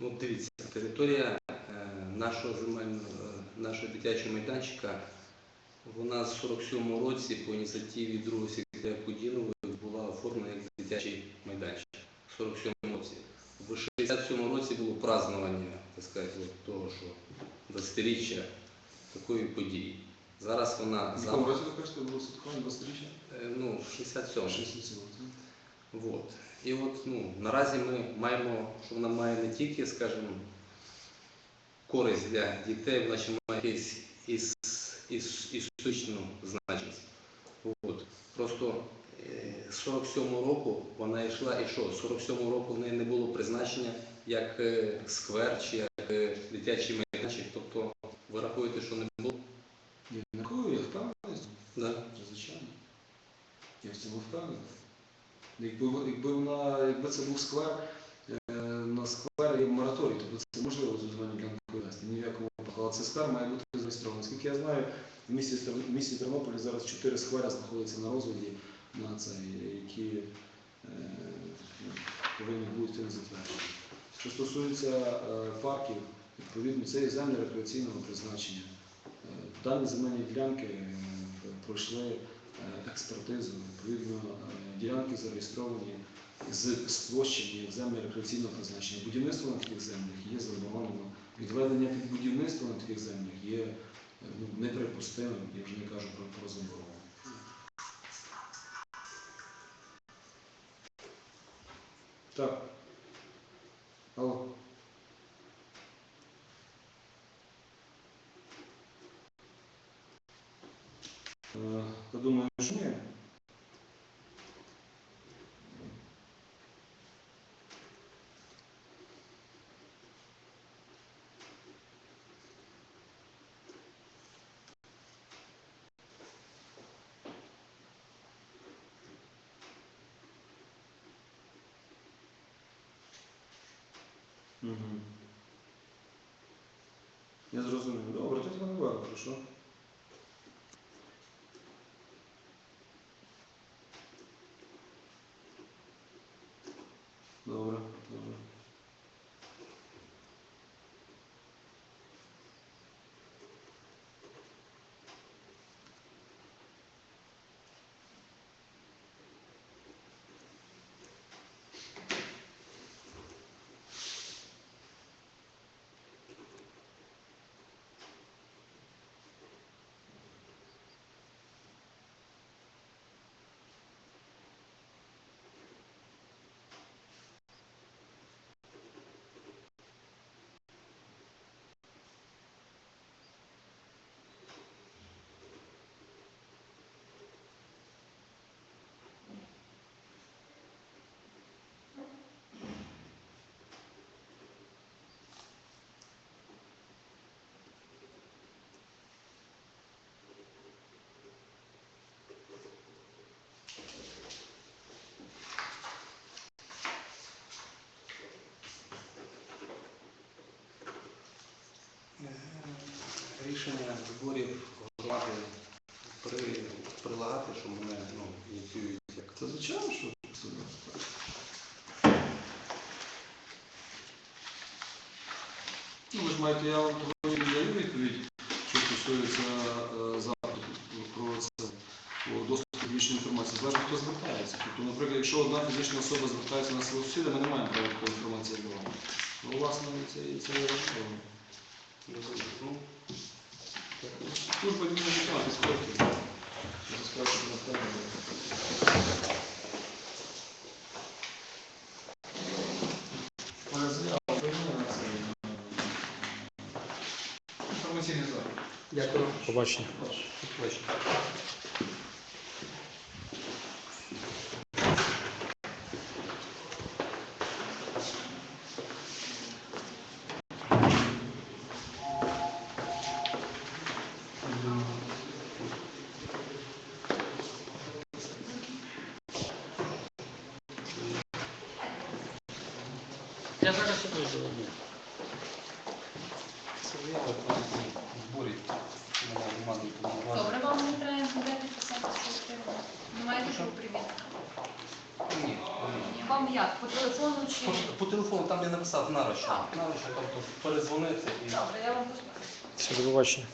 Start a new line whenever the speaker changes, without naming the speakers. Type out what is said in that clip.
Ну, Дивіться, територія е, нашого земельного, е, нашого дитячого майданчика, вона з 47 році по ініціативі другого секретаря Кудінової була оформлена як дитячий майданчик в 47 році. В 67-му році було празднування, так сказати, того, що 20-річчя такої події. Зараз вона...
Зам...
Е, ну, в
67 му
Вот. І от ну, наразі ми маємо, що вона має не тільки, скажімо, користь для дітей, вона ще має якесь іс, іс, історичну значність. От. Просто е, з 47-го року вона йшла і що? 47-го року в неї не було призначення як е, сквер чи як е, дитячий майданчик. Тобто ви рахуєте, що не було?
Ні, на кого я впевнений?
Да?
Звичайно. Я в цьому впевнений. Якби, якби, вона, якби це був сквер, е, на сквер є мораторій, тобто це можливо ділянку вивести. Ні в якому випадку. Але цей сквер має бути зареєстрований. Наскільки я знаю, в місті, в місті Тернополі зараз чотири сквера знаходяться на розгляді на цей, які е, повинні бути затверджені. Що стосується е, парків, відповідно, це є землі рекреаційного призначення. Е, Дані земельні ділянки е, пройшли експертизу. Відповідно, е, ділянки зареєстровані з з площами землі рекреаційного призначення. Будівництво на таких землях є заборонено. Відведення під будівництво на таких землях є е, ну, неприпустимим, я вже не кажу про, про заборону. Так. Алло. Е, Я думаю, що ні. Угу. Я зрозумів. Добре, тоді не буває, хорошо. Добре, добре.
Зборів громади при, прилагати, що мене ну, ініціюють як
Це звичайно, що сюди. Ну, ви ж маєте, я вам не даю відповідь, що стосується е, запиту про це, доступ до публічної інформації. Залежно, хто звертається. Тобто, наприклад, якщо одна фізична особа звертається на свого сусіда, ми не маємо права такої інформації давати. Ну, власне, це, це є важливо.
ну,
Служба дійсно життя, підскочить. Заскочить на тебе. Моя заява прийняла це. Інформаційний запит.
Дякую.
Побачення.
Бачите.
Я зараз
громаді повноважень.
Добре, вам не треба ніде писати, що треба. Не маєте що приміти.
Ні, ні.
Вам як? По телефону чи...
По, телефону там я написав нарочно. Нарочно, тобто перезвонити і
Добре, я вам послухаю.
Все, до побачення.